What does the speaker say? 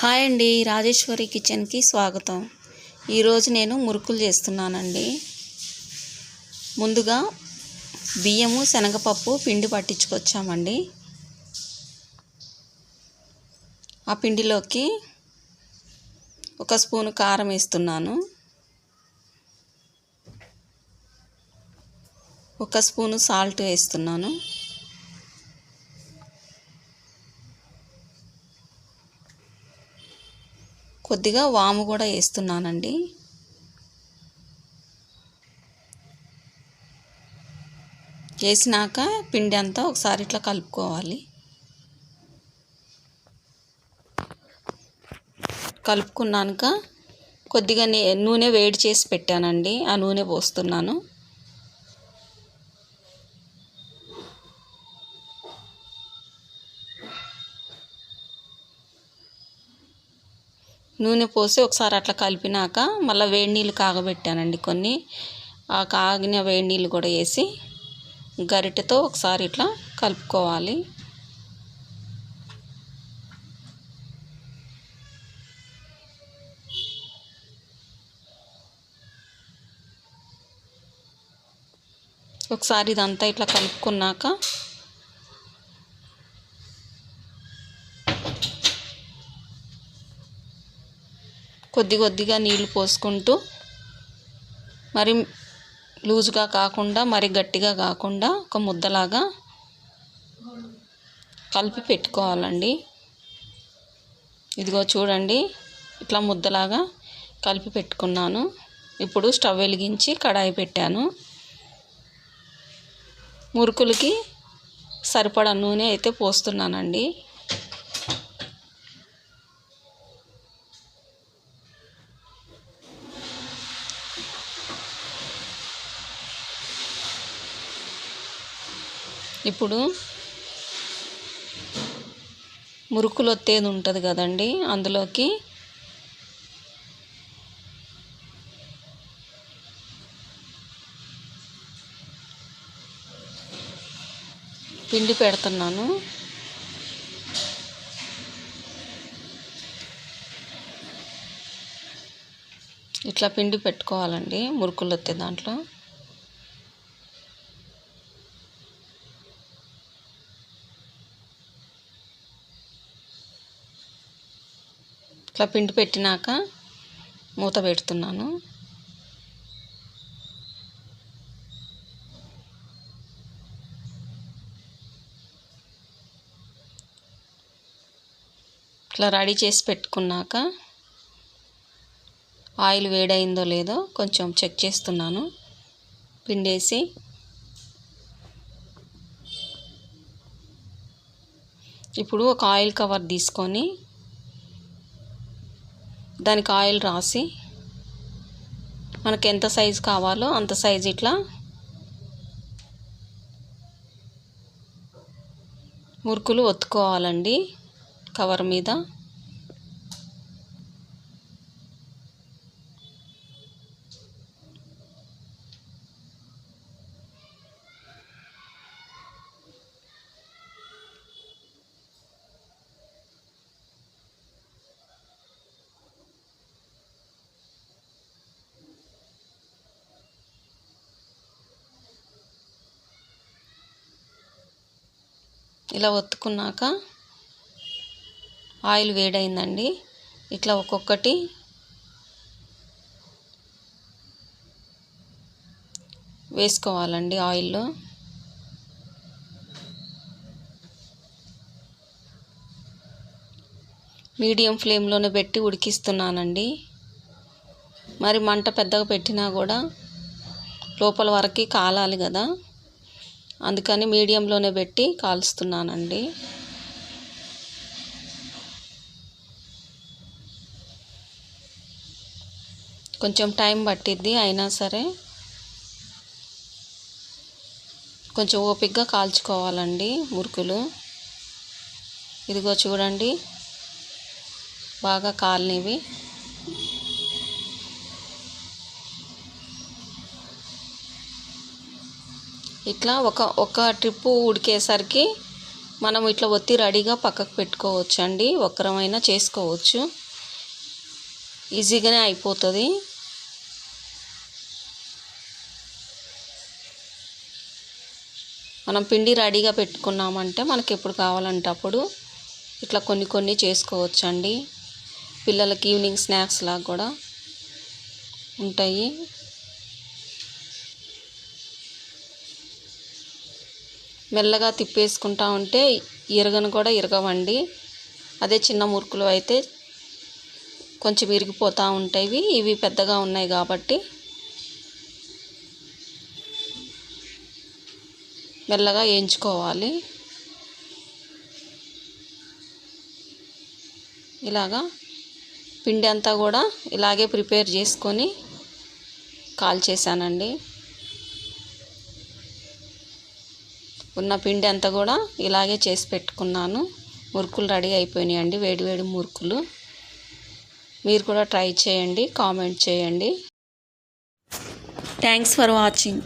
Hi అండి రాజేశ్వరి కిచెన్కి స్వాగతం. ఈరోజు నేను మురుకులు చేస్తున్నానండి. ముందుగా బియ్యము శనగపప్పు పిండి పట్టించుకొచ్చామండి. ఆ పిండిలోకి ఒక స్పూను కారం వేస్తున్నాను. ఒక స్పూను సాల్ట్ వేస్తున్నాను. కొద్దిగా వాము కూడా వేస్తున్నానండి. వేసినాక పిండి అంతా ఒకసారి ఇట్లా కలుపుకోవాలి. కలుపుకున్నాక కొద్దిగా నూనె వేడి చేసి పెట్టానండి. ఆ నూనె పోస్తున్నాను. నూనె పోసి ఒకసారి అట్లా కలిపినాక మళ్ళీ వేడి నీళ్ళు కాగబెట్టానండి కొన్ని. ఆ కాగిన వేడి నీళ్ళు కూడా వేసి గరిటెతో ఒకసారి ఇట్లా కలుపుకోవాలి. ఒకసారి ఇదంతా ఇట్లా కలుపుకున్నాక కొద్ది కొద్దిగా నీళ్ళు పోసుకుంటూ మరి లూజుగా కాకుండా మరి గట్టిగా కాకుండా ఒక ముద్దలాగా కలిపి పెట్టుకోవాలండి. ఇదిగో చూడండి ఇట్లా ముద్దలాగా కలిపి పెట్టుకున్నాను. ఇప్పుడు స్టవ్ వెలిగించి కడాయి పెట్టాను. మురుకులకి సరిపడా నూనె అయితే పోస్తున్నానండి. ఇప్పుడు మురుకులు వత్తేది ఉంటుంది కదండి అందులోకి పిండి పెడుతున్నాను. ఇట్లా పిండి పెట్టుకోవాలండి మురుకులు వస్తే దాంట్లో. ఇట్లా పిండి పెట్టినాక మూత పెడుతున్నాను. ఇట్లా రెడీ చేసి పెట్టుకున్నాక ఆయిల్ వేడైందో లేదో కొంచెం చెక్ చేస్తున్నాను. పిండేసి ఇప్పుడు ఒక ఆయిల్ కవర్ తీసుకొని దానికి ఆయిల్ రాసి మనకు ఎంత సైజు కావాలో అంత సైజు ఇట్లా మురుకులు ఒత్తుకోవాలండి కవర్ మీద. ఇలా ఒత్తుకున్నాక ఆయిల్ వేడైందండి. ఇట్లా ఒక్కొక్కటి వేసుకోవాలండి ఆయిల్లో. మీడియం ఫ్లేమ్లోనే పెట్టి ఉడికిస్తున్నానండి. మరి మంట పెద్దగా పెట్టినా కూడా లోపల వరకు కాలాలి కదా. అందుకని మీడియంలోనే పెట్టి కాలుస్తున్నానండి. కొంచెం టైం పట్టిద్ది అయినా సరే కొంచెం ఓపిక్గా కాల్చుకోవాలండి మురుకులు. ఇదిగో చూడండి బాగా కాలనివి. ఇట్లా ఒక ఒక ట్రిప్పు ఉడికేసరికి మనం ఇట్లా ఒత్తి రెడీగా పక్కకు పెట్టుకోవచ్చు అండి ఒక్కరమైనా చేసుకోవచ్చు. ఈజీగానే అయిపోతుంది. మనం పిండి రెడీగా పెట్టుకున్నామంటే మనకి ఎప్పుడు కావాలంటే అప్పుడు ఇట్లా కొన్ని కొన్ని చేసుకోవచ్చండి. పిల్లలకి ఈవినింగ్ స్నాక్స్ లాగా కూడా ఉంటాయి. మెల్లగా తిప్పేసుకుంటా ఉంటే ఇరగను కూడా ఇరగవండి. అదే చిన్న మురుకులు అయితే కొంచెం విరిగిపోతూ ఉంటాయి. ఇవి పెద్దగా ఉన్నాయి కాబట్టి మెల్లగా వేయించుకోవాలి. ఇలాగా పిండి అంతా కూడా ఇలాగే ప్రిపేర్ చేసుకొని కాల్ చేశానండి ఉన్న పిండి అంతా కూడా ఇలాగే చేసి పెట్టుకున్నాను. మురుకులు రెడీ అయిపోయినాయండి అండి వేడివేడి మురుకులు. మీరు కూడా ట్రై చేయండి కామెంట్ చేయండి. Thanks for watching